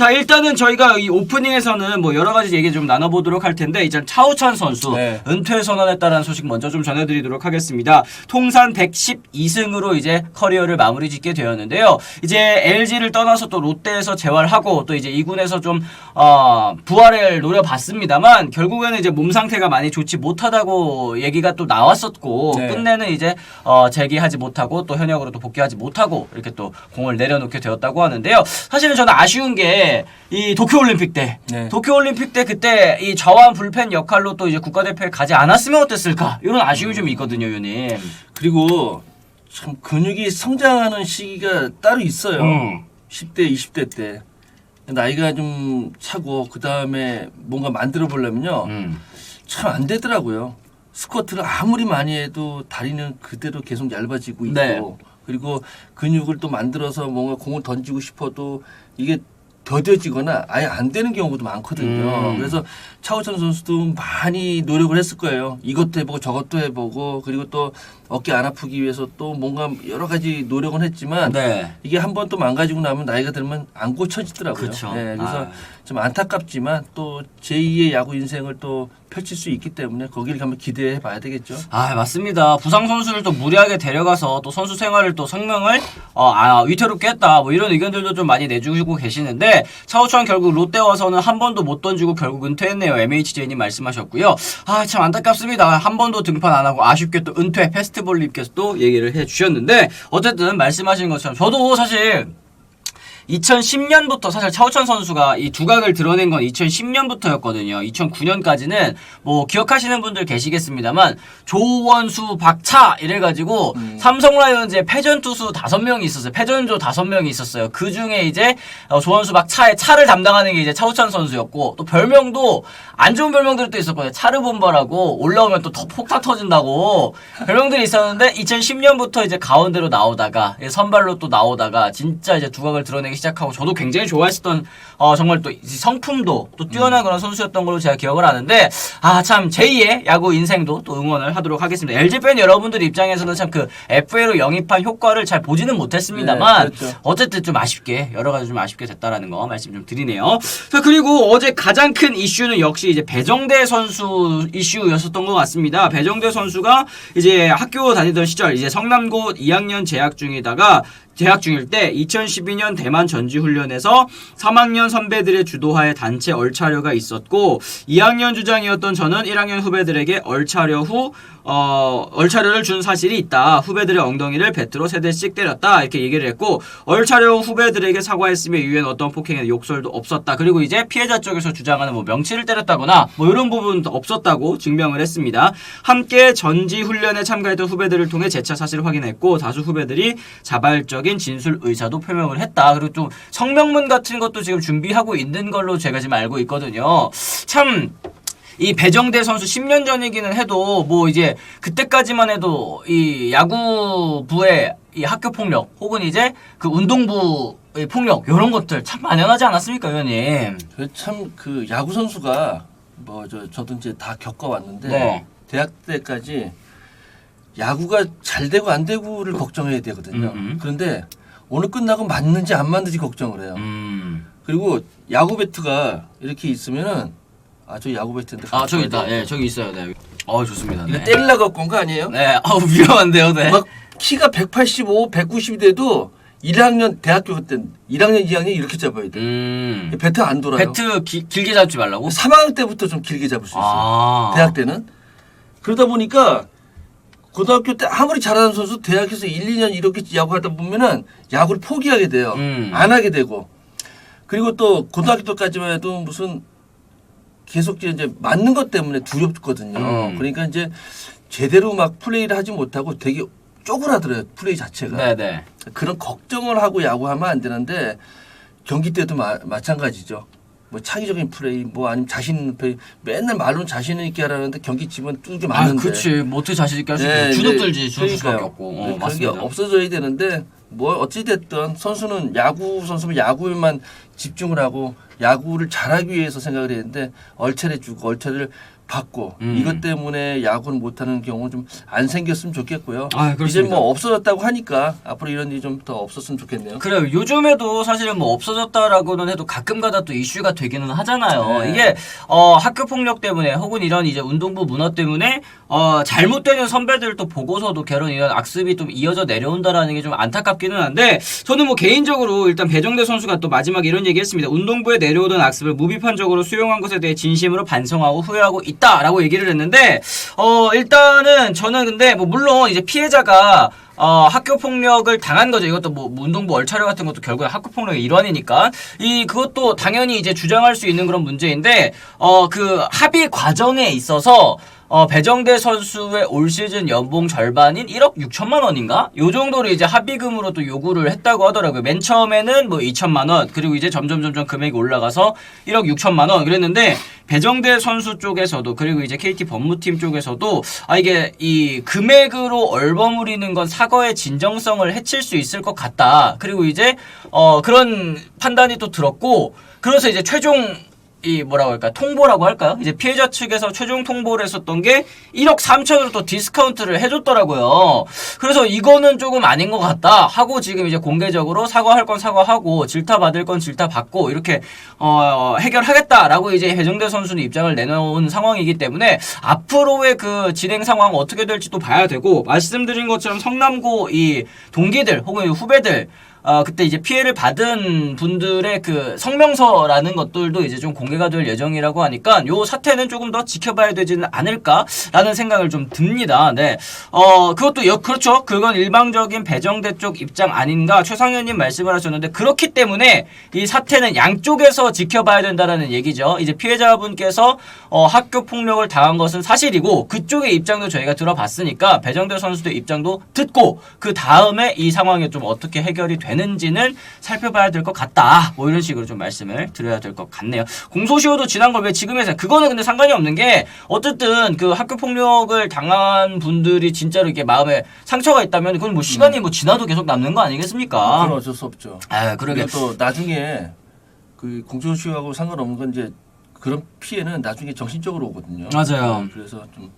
자 일단은 저희가 이 오프닝에서는 뭐 여러 가지 얘기 좀 나눠보도록 할 텐데 이제 차우찬 선수 네. 은퇴 선언했다라는 소식 먼저 좀 전해드리도록 하겠습니다. 통산 112승으로 이제 커리어를 마무리 짓게 되었는데요. 이제 LG를 떠나서 또 롯데에서 재활하고 또 이제 2군에서 좀 어, 부활을 노려봤습니다만 결국에는 이제 몸 상태가 많이 좋지 못하다고 얘기가 또 나왔었고 네. 끝내는 이제 어, 재기하지 못하고 또 현역으로 또 복귀하지 못하고 이렇게 또 공을 내려놓게 되었다고 하는데요. 사실은 저는 아쉬운 게이 도쿄올림픽 때 네. 도쿄올림픽 때 그때 이 좌완 불펜 역할로 또 이제 국가대표에 가지 않았으면 어땠을까 이런 아쉬움이 좀 있거든요, 유님. 그리고 참 근육이 성장하는 시기가 따로 있어요. 음. 10대, 20대 때 나이가 좀 차고 그 다음에 뭔가 만들어 보려면요 음. 참 안 되더라고요. 스쿼트를 아무리 많이 해도 다리는 그대로 계속 얇아지고 있고 네. 그리고 근육을 또 만들어서 뭔가 공을 던지고 싶어도 이게 더뎌지거나 아예 안 되는 경우도 많거든요. 음. 그래서 차우찬 선수도 많이 노력을 했을 거예요. 이것도 해보고 저것도 해보고 그리고 또 어깨 안 아프기 위해서 또 뭔가 여러 가지 노력은 했지만 네. 이게 한 번 또 망가지고 나면 나이가 들면 안 고쳐지더라고요. 그쵸. 네, 그래서 아. 좀 안타깝지만 또 제2의 야구 인생을 또 펼칠 수 있기 때문에 거기를 한번 기대해 봐야 되겠죠. 아 맞습니다. 부상 선수를 또 무리하게 데려가서 또 선수 생활을 또 성명을 어, 아, 위태롭게 했다. 뭐 이런 의견들도 좀 많이 내주시고 계시는데 차우찬 결국 롯데 와서는 한 번도 못 던지고 결국 은퇴했네요. MHJ님 말씀하셨고요. 아 참 안타깝습니다. 한 번도 등판 안 하고 아쉽게 또 은퇴 페스 또 얘기를 해주셨는데 어쨌든 말씀하신 것처럼 저도 사실 2010년부터 사실 차우찬 선수가 이 두각을 드러낸 건 2010년부터였거든요. 2009년까지는 뭐 기억하시는 분들 계시겠습니다만 조원수, 박차 이래가지고 삼성 라이온즈에 패전 투수 다섯 명이 있었어요. 패전조 다섯 명이 있었어요. 그 중에 이제 어, 조원수, 박차의 차를 담당하는 게 이제 차우찬 선수였고 또 별명도 안 좋은 별명들도 있었거든요. 차르본바라고 올라오면 또 더 폭탄 터진다고 별명들이 있었는데 2010년부터 이제 가운데로 나오다가 예, 선발로 또 나오다가 진짜 이제 두각을 드러내기 시작하고 저도 굉장히 좋아했었던 어, 정말 또 성품도 또 뛰어난 그런 선수였던 걸로 제가 기억을 하는데 아 참 제2의 야구 인생도 또 응원을 하도록 하겠습니다. LG 팬 여러분들 입장에서는 참 그 FA로 영입한 효과를 잘 보지는 못했습니다만 네, 그렇죠. 어쨌든 좀 아쉽게 여러 가지 좀 아쉽게 됐다라는 거 말씀 좀 드리네요. 자 그리고 어제 가장 큰 이슈는 역시 이제 배정대 선수 이슈였었던 것 같습니다. 배정대 선수가 이제 학교 다니던 시절 이제 성남고 2학년 재학 중이다가 재학 중일 때 2012년 대만 전지훈련에서 3학년 선배들의 주도하에 단체 얼차려가 있었고 2학년 주장이었던 저는 1학년 후배들에게 얼차려 후 어, 얼차려를 준 사실이 있다. 후배들의 엉덩이를 배트로 세 대씩 때렸다. 이렇게 얘기를 했고 얼차려 후 후배들에게 사과했으며 이후엔 어떤 폭행에 욕설도 없었다. 그리고 이제 피해자 쪽에서 주장하는 뭐 명치를 때렸다거나 뭐 이런 부분도 없었다고 증명을 했습니다. 함께 전지 훈련에 참가했던 후배들을 통해 재차 사실을 확인했고 다수 후배들이 자발적인 진술 의사도 표명을 했다. 그리고 또 성명문 같은 것도 지금 준비하고 있는 걸로 제가 지금 알고 있거든요. 참 이 배정대 선수 10년 전이기는 해도 뭐 이제 그때까지만 해도 이 야구부의 이 학교 폭력 혹은 이제 그 운동부 의 폭력 이런 것들 참 만연하지 않았습니까, 의원님? 참 그 야구 선수가 뭐 저 저도 이제 다 겪어왔는데 네. 대학 때까지 야구가 잘 되고 안 되고를 걱정해야 되거든요. 음, 음. 그런데 오늘 끝나고 맞는지 안 맞는지 걱정을 해요. 음. 그리고 야구 배트가 이렇게 있으면은 아 저 야구 배트인데 아 저기 있다. 예, 저기 있어요. 네. 어 좋습니다. 이거 네. 때리려고 갖고 온 거 아니에요? 네. 어 위험한데요, 네. 막 키가 185, 190이 돼도 1학년 대학교 그때 1학년, 2학년 이렇게 잡아야 돼. 음. 배트 안 돌아요. 배트 기, 길게 잡지 말라고? 3학년 때부터 좀 길게 잡을 수 있어요. 아. 대학 때는. 그러다 보니까 고등학교 때 아무리 잘하는 선수 대학에서 1, 2년 이렇게 야구하다 보면은 야구를 포기하게 돼요. 음. 안 하게 되고. 그리고 또 고등학교 때까지만 해도 무슨 계속 이제 맞는 것 때문에 두렵거든요. 음. 그러니까 이제 제대로 막 플레이를 하지 못하고 되게 쪼그라들어요. 플레이 자체가. 네, 네. 그런 걱정을 하고 야구하면 안 되는데 경기 때도 마, 마찬가지죠. 뭐 창의적인 플레이, 뭐 아니면 자신 있는 플레이, 맨날 말로는 자신 있게 하라는데 경기 치면 뚜게 아, 맞는데. 그치. 못해 자신 있게 할수 네, 주눅 네. 들지. 주눅 들 수밖에 그러니까요. 없고. 어, 그런 게 맞습니다. 없어져야 되는데 뭐 어찌 됐든 선수는 야구 선수는 야구에만 집중을 하고 야구를 잘하기 위해서 생각을 했는데 얼차려 주고 얼차려를 받고 음. 이것 때문에 야구를 못하는 경우 좀안 생겼으면 좋겠고요. 아, 이제. 뭐 없어졌다고 하니까 앞으로 이런 일이 좀 더 없었으면 좋겠네요. 그래요. 요즘에도 사실은 뭐 없어졌다라고는 해도 가끔가다 또 이슈가 되기는 하잖아요. 네. 이게 어 학교 폭력 때문에 혹은 이런 이제 운동부 문화 때문에 어 잘못되는 선배들 또 보고서도 결혼 이런 악습이 좀 이어져 내려온다라는 게 좀 안타깝기는 한데 저는 뭐 개인적으로 일단 배정대 선수가 또 마지막에 이런 얘기했습니다. 운동부에 내려오던 악습을 무비판적으로 수용한 것에 대해 진심으로 반성하고 후회하고 있 다라고 얘기를 했는데 어 일단은 저는 근데 뭐 물론 이제 피해자가 어, 학교 폭력을 당한 거죠. 이것도 뭐 운동부 얼차려 같은 것도 결국에 학교 폭력의 일환이니까 이 그것도 당연히 이제 주장할 수 있는 그런 문제인데 어 그 합의 과정에 있어서 어, 배정대 선수의 올 시즌 연봉 절반인 1억 6천만 원인가? 요 정도를 이제 합의금으로 또 요구를 했다고 하더라고요. 맨 처음에는 뭐 2천만 원, 그리고 이제 점점 점점 금액이 올라가서 1억 6천만 원 그랬는데 배정대 선수 쪽에서도 그리고 이제 KT 법무팀 쪽에서도 아 이게 이 금액으로 얼버무리는 건 사과 의 진정성을 해칠 수 있을 것 같다. 그리고 이제 어 그런 판단이 또 들었고 그래서 이제 최종 이 뭐라고 할까 통보라고 할까요? 이제 피해자 측에서 최종 통보를 했었던 게 1억 3천으로 또 디스카운트를 해줬더라고요. 그래서 이거는 조금 아닌 것 같다 하고 지금 이제 공개적으로 사과할 건 사과하고 질타 받을 건 질타 받고 이렇게 어, 해결하겠다라고 이제 배정대 선수는 입장을 내놓은 상황이기 때문에 앞으로의 그 진행 상황 어떻게 될지 또 봐야 되고 말씀드린 것처럼 성남고 이 동기들 혹은 후배들 어, 그때 이제 피해를 받은 분들의 그 성명서라는 것들도 이제 좀 공개가 될 예정이라고 하니까 요 사태는 조금 더 지켜봐야 되지는 않을까라는 생각을 좀 듭니다. 네. 어, 그것도 여, 그렇죠. 그건 일방적인 배정대 쪽 입장 아닌가 최상현님 말씀을 하셨는데 그렇기 때문에 이 사태는 양쪽에서 지켜봐야 된다라는 얘기죠. 이제 피해자분께서 어, 학교 폭력을 당한 것은 사실이고 그쪽의 입장도 저희가 들어봤으니까 배정대 선수들 입장도 듣고 그 다음에 이 상황이 좀 어떻게 해결이 되 는지는 살펴봐야 될 것 같다. 뭐 이런 식으로 좀 말씀을 드려야 될 것 같네요. 공소시효도 지난 걸 왜 지금 해서 그거는 근데 상관이 없는 게 어쨌든 그 학교 폭력을 당한 분들이 진짜로 이렇게 마음에 상처가 있다면 그건 뭐 시간이 뭐 지나도 계속 남는 거 아니겠습니까? 그건 어쩔 수 없죠. 아, 그러게. 또 나중에 그 공소시효하고 상관없는 건 이제 그런 피해는 나중에 정신적으로 오거든요. 맞아요. 어, 그래서 좀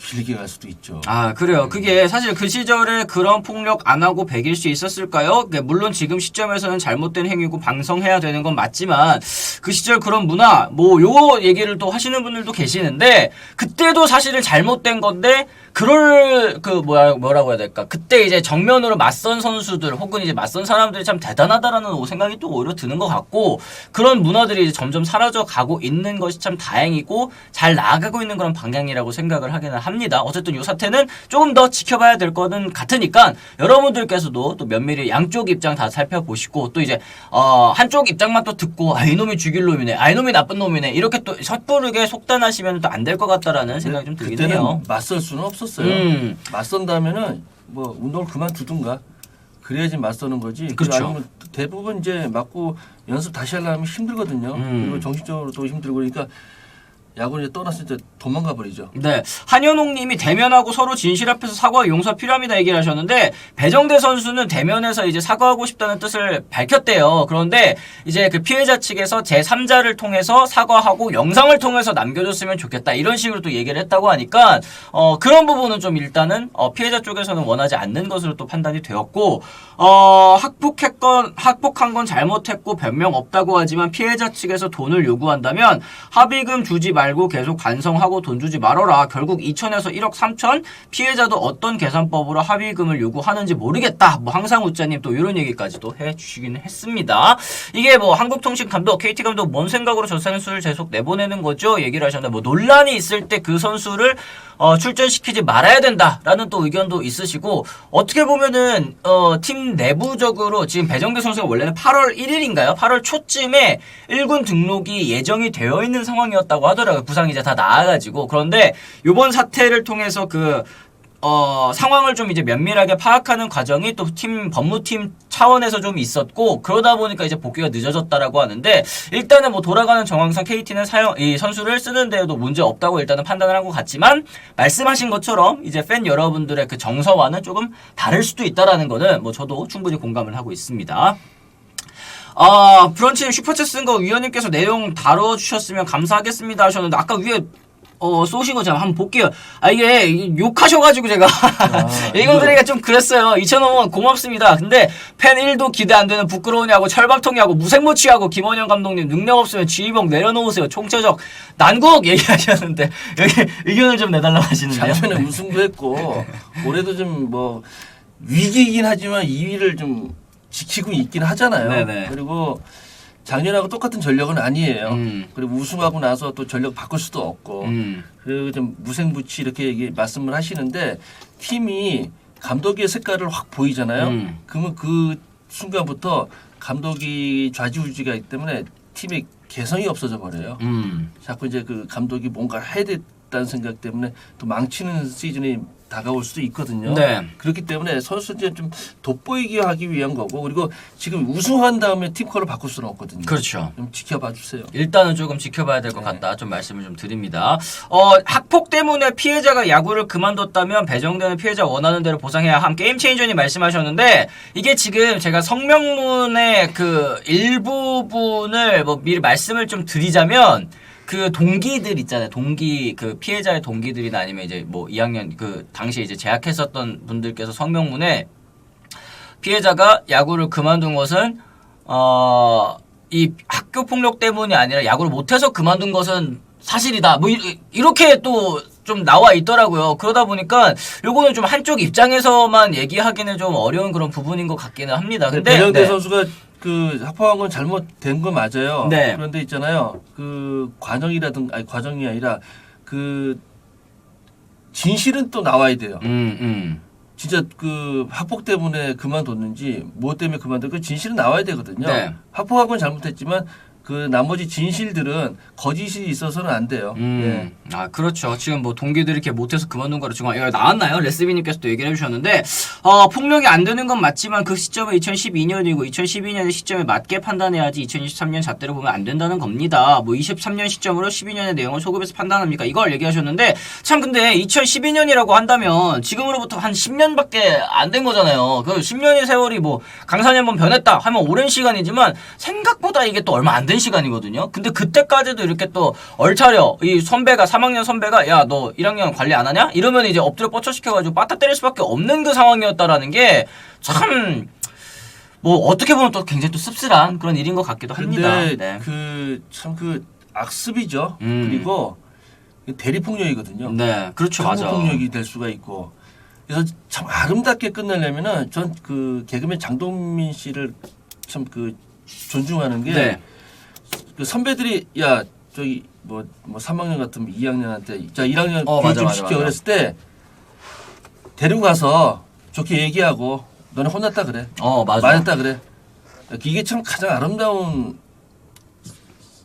길게 갈 수도 있죠. 아 그래요. 그게 사실 그 시절에 그런 폭력 안 하고 배길 수 있었을까요? 그게 물론 지금 시점에서는 잘못된 행위고 방성해야 되는 건 맞지만 그 시절 그런 문화 뭐요 얘기를 또 하시는 분들도 계시는데 그때도 사실은 잘못된 건데 그럴 그 뭐야 뭐라고 해야 될까? 그때 이제 정면으로 맞선 선수들 혹은 이제 맞선 사람들이 참 대단하다라는 생각이 또 오히려 드는 것 같고 그런 문화들이 이제 점점 사라져 가고 있는 것이 참 다행이고 잘 나아가고 있는 그런 방향이라고 생각을 하기는 합니다. 어쨌든 이 사태는 조금 더 지켜봐야 될 거는 같으니까 여러분들께서도 또 면밀히 양쪽 입장 다 살펴보시고 또 이제 어 한쪽 입장만 또 듣고 아 이놈이 죽일 놈이네, 아 이놈이 나쁜 놈이네 이렇게 또 섣부르게 속단하시면 또 안 될 것 같다라는 생각이 좀 들긴 그때는 해요. 맞설 수는 없었어요. 음. 맞선다면은 뭐 운동을 그만두든가 그래야지 맞서는 거지. 그렇죠. 아니면 대부분 이제 맞고 연습 다시 하려면 힘들거든요. 음. 그리고 정신적으로도 힘들고 그러니까 야구를 떠났을 때 도망가 버리죠. 네. 한현옥 님이 대면하고 서로 진실 앞에서 사과와 용서 필요합니다 얘기를 하셨는데 배정대 선수는 대면에서 이제 사과하고 싶다는 뜻을 밝혔대요. 그런데 이제 그 피해자 측에서 제 3자를 통해서 사과하고 영상을 통해서 남겨줬으면 좋겠다. 이런 식으로 또 얘기를 했다고 하니까 어 그런 부분은 좀 일단은 어 피해자 쪽에서는 원하지 않는 것으로 또 판단이 되었고 어 학폭했건 학폭한 건 잘못했고 변명 없다고 하지만 피해자 측에서 돈을 요구한다면 합의금 주지 말고 계속 반성하고 돈 주지 말아라. 결국 2천에서 1억 3천 피해자도 어떤 계산법으로 합의금을 요구하는지 모르겠다. 뭐 항상 우짜님 또 이런 얘기까지도 해주시긴 했습니다. 이게 뭐 한국통신 감독, KT 감독 뭔 생각으로 저 선수를 계속 내보내는 거죠? 얘기를 하셨는데 뭐 논란이 있을 때 그 선수를 어, 출전시키지 말아야 된다라는 또 의견도 있으시고 어떻게 보면은 어, 팀 내부적으로 지금 배정대 선수가 원래는 8월 1일인가요? 8월 초쯤에 1군 등록이 예정이 되어 있는 상황이었다고 하더라고요. 부상이 이제 다 나아가지고 그런데 이번 사태를 통해서 그 어, 상황을 좀 이제 면밀하게 파악하는 과정이 또 팀, 법무팀 차원에서 좀 있었고, 그러다 보니까 이제 복귀가 늦어졌다라고 하는데, 일단은 뭐 돌아가는 정황상 KT는 사용, 이 선수를 쓰는 데에도 문제 없다고 일단은 판단을 한 것 같지만, 말씀하신 것처럼 이제 팬 여러분들의 그 정서와는 조금 다를 수도 있다라는 거는 뭐 저도 충분히 공감을 하고 있습니다. 아, 브런치님 슈퍼챗 쓴 거 위원님께서 내용 다뤄주셨으면 감사하겠습니다 하셨는데, 아까 위에 어, 쏘신 거 제가 한번 볼게요. 아, 이게 욕하셔가지고 제가 읽어드리기가 좀 그랬어요. 2,000원 고맙습니다. 근데 팬 1도 기대 안 되는 부끄러우냐고 철밥통이하고 무색무취하고 김원영 감독님 능력 없으면 지휘봉 내려놓으세요. 총체적 난국 얘기하셨는데 여기 의견을 좀 내달라고 하시는데요. 작년에 우승도 했고 올해도 좀 뭐 위기이긴 하지만 2위를 좀 지키고 있긴 하잖아요. 네네. 그리고 작년하고 똑같은 전력은 아니에요. 음. 그리고 우승하고 나서 또 전력 바꿀 수도 없고 음. 그리고 좀 무생무치 이렇게 얘기 말씀을 하시는데 팀이 감독의 색깔을 확 보이잖아요. 음. 그러면 그 순간부터 감독이 좌지우지가 있기 때문에 팀의 개성이 없어져 버려요. 음. 자꾸 이제 그 감독이 뭔가 해야 됐다는 생각 때문에 또 망치는 시즌이 다가올 수도 있거든요. 네. 그렇기 때문에 선수들이 좀 돋보이게 하기 위한 거고 그리고 지금 우승한 다음에 팀 컬을 바꿀 수는 없거든요. 그렇죠. 좀 지켜봐 주세요. 일단은 조금 지켜봐야 될것 네. 같다. 좀 말씀을 좀 드립니다. 어, 학폭 때문에 피해자가 야구를 그만뒀다면 배정되는 피해자 원하는 대로 보상해야 함. 게임 체인저님 말씀하셨는데 이게 지금 제가 성명문의 그 일부분을 뭐 미리 말씀을 좀 드리자면 그 동기들 있잖아요. 동기 그 피해자의 동기들이나 아니면 이제 뭐 2학년 그 당시에 이제 재학했었던 분들께서 성명문에 피해자가 야구를 그만둔 것은 어, 이 학교 폭력 때문이 아니라 야구를 못해서 그만둔 것은 사실이다. 뭐 이, 이렇게 또 좀 나와 있더라고요. 그러다 보니까 요거는 좀 한쪽 입장에서만 얘기하기는 좀 어려운 그런 부분인 것 같기는 합니다. 근데 배영대 네. 선수가 그 합법한 건 잘못된 건 맞아요. 네. 그런데 있잖아요. 그 과정이라든 아니 과정이 아니라 그 진실은 또 나와야 돼요. 음, 음. 진짜 그 합법 때문에 그만뒀는지 뭐 때문에 그만뒀 그 진실은 나와야 되거든요. 네. 합법한 건 잘못했지만 그 나머지 진실들은 거짓이 있어서는 안 돼요. 음, 아 그렇죠. 지금 뭐 동기들이 이렇게 못해서 그만둔 거로 지금 나왔나요? 레스비님께서도 얘기를 해주셨는데 어, 폭력이 안 되는 건 맞지만 그 시점은 2012년이고 2012년의 시점에 맞게 판단해야지 2023년 잣대로 보면 안 된다는 겁니다. 뭐 23년 시점으로 12년의 내용을 소급해서 판단합니까? 이걸 얘기하셨는데 참 근데 2012년이라고 한다면 지금으로부터 한 10년밖에 안 된 거잖아요. 그 10년의 세월이 뭐 강산이 한번 변했다 하면 오랜 시간이지만 생각보다 이게 또 얼마 안된 시간이거든요. 근데 그때까지도 이렇게 또 얼차려 이 선배가 3학년 선배가 야 너 1학년 관리 안 하냐? 이러면 이제 엎드려 뻗쳐 시켜가지고 빠따 때릴 수밖에 없는 그 상황이었다라는 게 참 뭐 어떻게 보면 또 굉장히 또 씁쓸한 그런 일인 것 같기도 합니다. 네. 그참 그 악습이죠. 음. 그리고 대리 폭력이거든요. 네, 그렇죠, 맞아. 폭력이 될 수가 있고 그래서 참 아름답게 끝내려면은 전 그 개그맨 장동민 씨를 참 그 존중하는 게 네. 그 선배들이 야 저기 뭐 뭐 3학년 같으면 2학년한테 자 1학년 어, 교육 맞아, 좀 맞아, 시켜 맞아. 그랬을 때 데리고 가서 좋게 얘기하고 너네 혼났다 그래 어, 맞아. 맞았다 그래 이게 참 가장 아름다운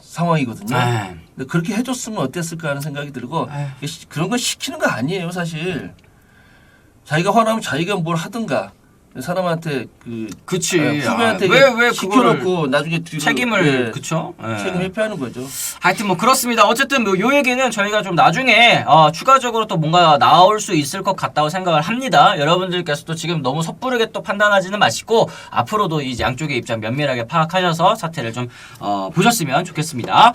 상황이거든요. 에이. 근데 그렇게 해줬으면 어땠을까 하는 생각이 들고 에이. 이게 시- 그런 걸 시키는 거 아니에요 사실 자기가 화나면 자기가 뭘 하든가 사람한테 그 그치. 예, 후배한테 아, 왜, 왜 시켜놓고 나중에 뒤로 책임을 예, 그쵸? 예. 책임 회피하는 거죠. 하여튼 뭐 그렇습니다. 어쨌든 뭐요 얘기는 저희가 좀 나중에 어, 추가적으로 또 뭔가 나올 수 있을 것 같다고 생각을 합니다. 여러분들께서도 지금 너무 섣부르게 또 판단하지는 마시고 앞으로도 이 양쪽의 입장 면밀하게 파악하셔서 사태를 좀 어, 보셨으면 좋겠습니다.